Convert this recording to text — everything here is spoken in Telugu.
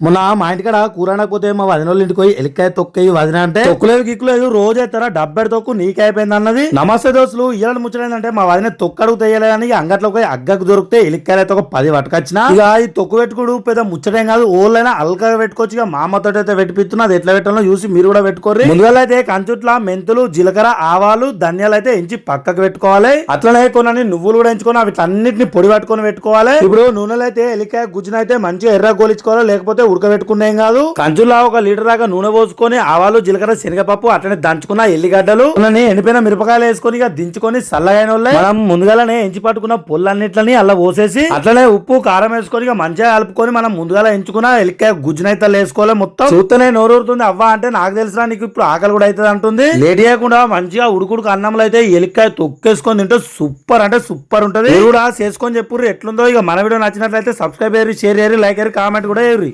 మొన్న మా ఇంటికాడ కూర అనకపోతే మా వదిన వాళ్ళ ఇంటికి పోయి ఎలికాయ తొక్కయి వదిన అంటే తొక్కులేదు గిక్కులేదు రోజు ఎత్తారా? డబ్బెడు తొక్కు నీకే అయిపోయింది అన్నది? నమస్తే దోస్తులు ఇయ్యాలని ముచ్చడేందంటే మా వదిన తొక్కు అడుగు తెయ్యలేదని అంగట్లో పోయి అగ్గకు దొరికితే ఎలికాయలు అయితే ఒక పది పట్టుకొచ్చిన. ఇక ఈ తొక్కు పెట్టుకుడు పెద్ద ముచ్చటేం కాదు ఓళ్ళైనా అల్కగా పెట్టుకోవచ్చు. ఇక మా అమ్మతో అయితే పెట్టిపిస్తున్నా అది ఎట్లా పెట్టాలో చూసి మీరు కూడా పెట్టుకోరు ముందుగా అయితే కంచుట్ల మెంతులు జీలకర్ర ఆవాలు ధనియాలు అయితే ఎంచి పక్కకు పెట్టుకోవాలి. అట్లనే కొన్ని నువ్వులు కూడా ఎంచుకొని అన్నిటిని పొడి పట్టుకొని పెట్టుకోవాలి. ఇప్పుడు నూనెలో అయితే ఎలికాయ గుజ్జున అయితే మంచిగా ఎర్ర గోలించుకోవాలి లేకపోతే ఉడకబెట్టుకునేం కాదు. కంచుల్లో ఒక లీటర్ దాకా నూనె పోసుకొని ఆవాలు జీలకర్ర శనగపప్పు అట్లనే దంచుకున్న ఎల్లిగడ్డలు. ఎండిపోయిన మిరపకాయలు వేసుకొని ఇక దించుకొని చల్లగైన మనం ముందుగానే ఎంచి పట్టుకున్న పొల్లన్నిట్లని అలా పోసేసి అట్లనే ఉప్పు కారం వేసుకొని ఇక మంచిగా కలుపుకొని మనం ముందుగా ఎంచుకున్న ఎల్లికాయ గుజ్జునైతే వేసుకోవాలి మొత్తం. చూస్తేనే నోరూరుతుంది అవ్వ అంటే నాకు తెలిసిన నీకు ఇప్పుడు ఆకలి కూడా అవుతుంది అంటుంది. లేట్ చేయకుండా మంచిగా ఉడుకుడుకు అన్నంలో అయితే ఎలికాయ తొక్కేసుకొని తింటే సూపర్ అంటే సూపర్ ఉంటది. కూడా చేసుకొని చెప్పుర్రు ఎట్లుందో ఇక మన వీడియో నచ్చినట్లయితే సబ్స్క్రైబ్ చేయరు షేర్ చేయరు లైక్ చేయరు కామెంట్ కూడా చేయరు